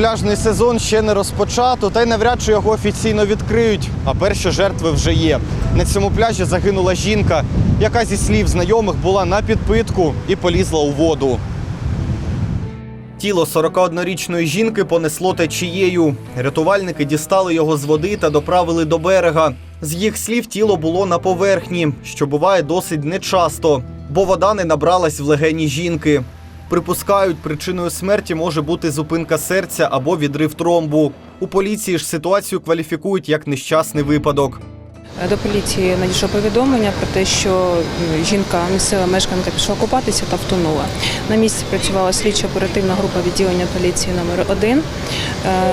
Пляжний сезон ще не розпочато, та й навряд чи його офіційно відкриють. А перші жертви вже є. На цьому пляжі загинула жінка, яка зі слів знайомих була на підпитку і полізла у воду. Тіло 41-річної жінки понесло течією. Рятувальники дістали його з води та доправили до берега. З їх слів, тіло було на поверхні, що буває досить нечасто, бо вода не набралась в легені жінки. Припускають, причиною смерті може бути зупинка серця або відрив тромбу. У поліції ж ситуацію кваліфікують як нещасний випадок. До поліції надійшло повідомлення про те, що жінка, місцева мешканка, пішла купатися та втонула. На місці працювала слідча оперативна група відділення поліції номер 1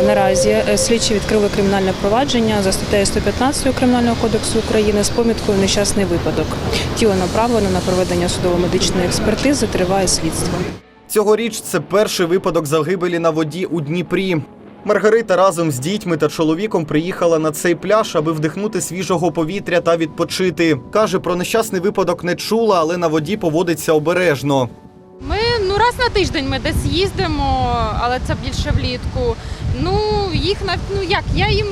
Наразі е, слідчі відкрили кримінальне провадження за статтею 115 Кримінального кодексу України з поміткою нещасний випадок. Тіло направлено на проведення судово-медичної експертизи. Триває слідство. Цьогоріч це перший випадок загибелі на воді у Дніпрі. Маргарита разом з дітьми та чоловіком приїхала на цей пляж, аби вдихнути свіжого повітря та відпочити. Каже, про нещасний випадок не чула, але на воді поводиться обережно. Ми ну раз на тиждень ми десь їздимо, але це більше влітку. Ну їх ну як я їм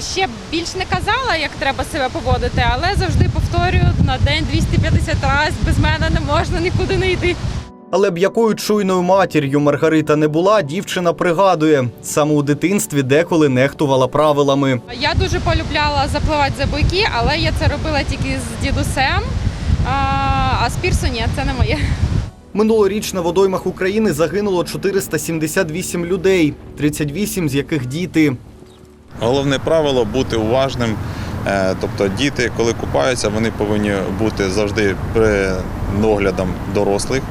ще більш не казала, як треба себе поводити, але завжди повторюю на день 250 разів без мене не можна нікуди не йти. Але б якою чуйною матір'ю Маргарита не була, дівчина пригадує, саме у дитинстві деколи нехтувала правилами. Я дуже полюбляла запливати за буйки, але я це робила тільки з дідусем. А, а з пірсу ні, це не моє. Минулоріч на водоймах України загинуло 478 людей, 38 з яких діти. Головне правило бути уважним. Е, Тобто діти, коли купаються, вони повинні бути завжди при доглядом дорослих.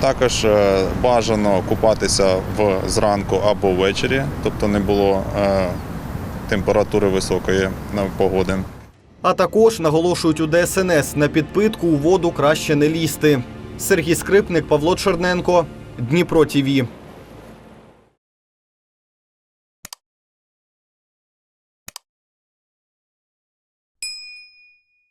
Також е, бажано купатися в зранку або ввечері, тобто не було е, температури високої погоди. А також наголошують у ДСНС на підпитку у воду краще не лізти. Сергій Скрипник, Павло Черненко, Дніпро ТІВІ.